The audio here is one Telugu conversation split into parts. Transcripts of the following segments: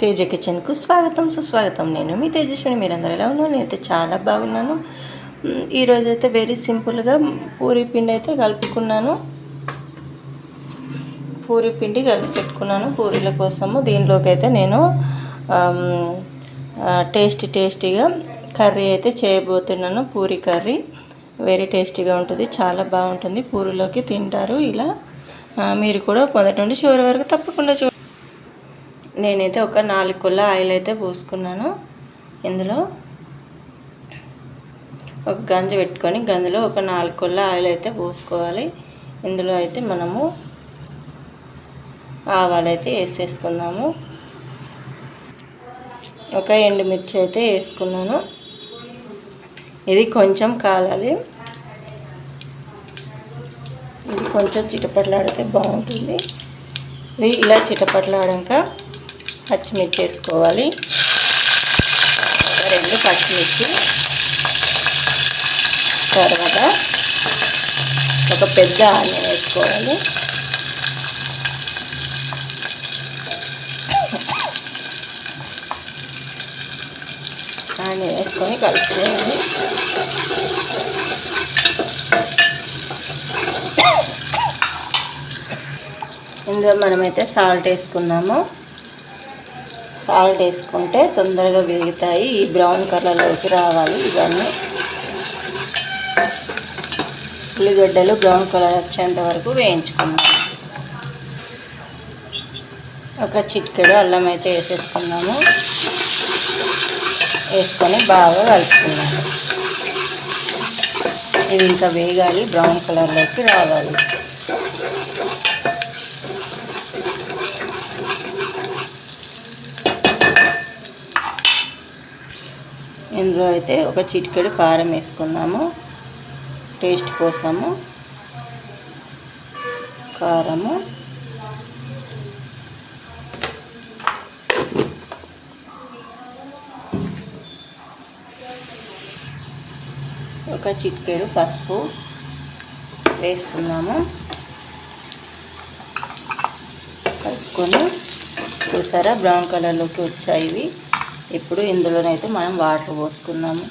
తేజ కిచెన్కు స్వాగతం సుస్వాగతం. నేను మీ తేజస్విని. మీరందరూ ఎలా ఉన్నాను నేనైతే చాలా బాగున్నాను. ఈరోజు అయితే వెరీ సింపుల్గా పూరి పిండి అయితే కలుపుకున్నాను. పూరి పిండి కలిపి పెట్టుకున్నాను పూరీల కోసము. దీనిలోకి అయితే నేను టేస్టీ టేస్టీగా కర్రీ అయితే చేయబోతున్నాను. పూరి కర్రీ వెరీ టేస్టీగా ఉంటుంది. చాలా బాగుంటుంది. పూరిలోకి తింటారు ఇలా. మీరు కూడా మొదటి నుండి చివరి వరకు తప్పకుండా చూ నేనైతే ఒక నాలుగు కుళ్ళ ఆయిల్ అయితే పోసుకున్నాను. ఇందులో ఒక గంజ పెట్టుకొని గంజలో ఒక నాలుగు కుళ్ళ ఆయిల్ అయితే పోసుకోవాలి. ఇందులో అయితే మనము ఆవాలు అయితే వేసేసుకుందాము. ఒక ఎండుమిర్చి అయితే వేసుకున్నాను. ఇది కొంచెం కాలాలి. ఇది కొంచెం చిటపట్లాడితే బాగుంటుంది. ఇది ఇలా చిటపట్లాడాక పచ్చిమిర్చి వేసుకోవాలి రెండు పచ్చిమిర్చి. తర్వాత ఒక పెద్ద ఆనియన్ వేసుకోవాలి. ఆనియన్ వేసుకొని కలుపుకోవాలి. ఇందులో మనమైతే సాల్ట్ వేసుకున్నాము. సాల్ట్ వేసుకుంటే తొందరగా వేగుతాయి. ఈ బ్రౌన్ కలర్లోకి రావాలి ఇవన్నీ. ఉల్లిగడ్డలు బ్రౌన్ కలర్ వచ్చేంత వరకు వేయించుకున్నాము ఒక చిటికెడు అల్లం అయితే వేసేసుకున్నాము. వేసుకొని బాగా కలుపుకున్నాము ఇది ఇంకా వేగాలి బ్రౌన్ కలర్లోకి రావాలి. ఇందులో అయితే ఒక చిటికెడు కారం వేసుకున్నాము. టేస్ట్ కోసము కారము. ఒక చిటికెడు పసుపు వేసుకున్నాము. కలుపుకొని చూసారా? బ్రౌన్ కలర్లోకి వచ్చాయి ఇవి. ఇప్పుడు ఇందులోనైతే మనం వాటర్ పోసుకుందాము.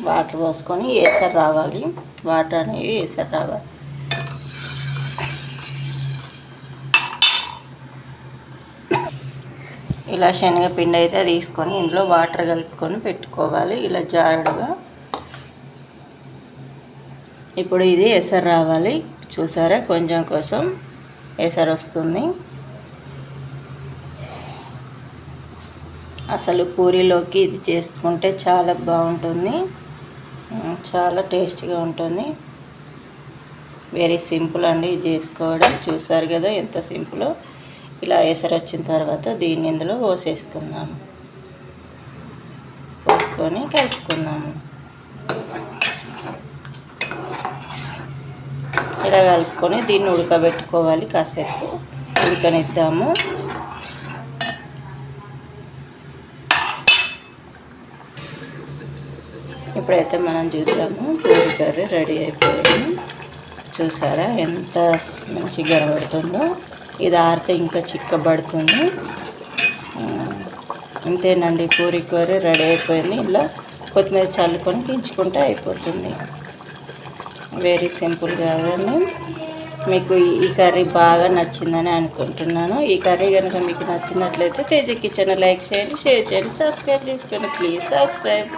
వాటర్ పోసుకొని ఏసర్ రావాలి. వాటర్ అనేవి ఏసర్ రావాలి. ఇలా శనగపిండి అయితే తీసుకొని ఇందులో వాటర్ కలుపుకొని పెట్టుకోవాలి. ఇలా జారుడుగా. ఇప్పుడు ఇది ఎసరు రావాలి. చూసారా? కొంచెం కోసం ఎసరు వస్తుంది. అసలు పూరీలోకి ఇది చేసుకుంటే చాలా బాగుంటుంది. చాలా టేస్టీగా ఉంటుంది. వెరీ సింపుల్ అండి ఇది చేసుకోవడం. చూసారు కదా ఎంత సింపుల్. ఇలా ఎసరు వచ్చిన తర్వాత దీన్ని ఇందులో పోసేసుకుందాము పోసుకొని కలుపుకుందాము. ఇలా కలుపుకొని దీన్ని ఉడకబెట్టుకోవాలి కాసేపు. ఉడకనిద్దాము. ఇప్పుడైతే మనం చూద్దాము. పూరి కర్రీ రెడీ అయిపోయింది. చూసారా ఎంత మంచిగా కనబడుతుందో ఇది ఆరితే ఇంకా చిక్కబడుతుంది. అంతేనండి పూరి కర్రీ రెడీ అయిపోయింది. ఇలా కొత్తిమీర చల్లుకొని దించుకుంటే అయిపోతుంది. వెరీ సింపుల్ కాదండి. మీకు ఈ- ఈ కర్రీ బాగా నచ్చిందని అనుకుంటున్నాను. ఈ కర్రీ కనుక మీకు నచ్చినట్లయితే తేజ కిచెన్ లైక్ చేయండి షేర్ చేయండి సబ్స్క్రైబ్ చేసుకోండి. Please subscribe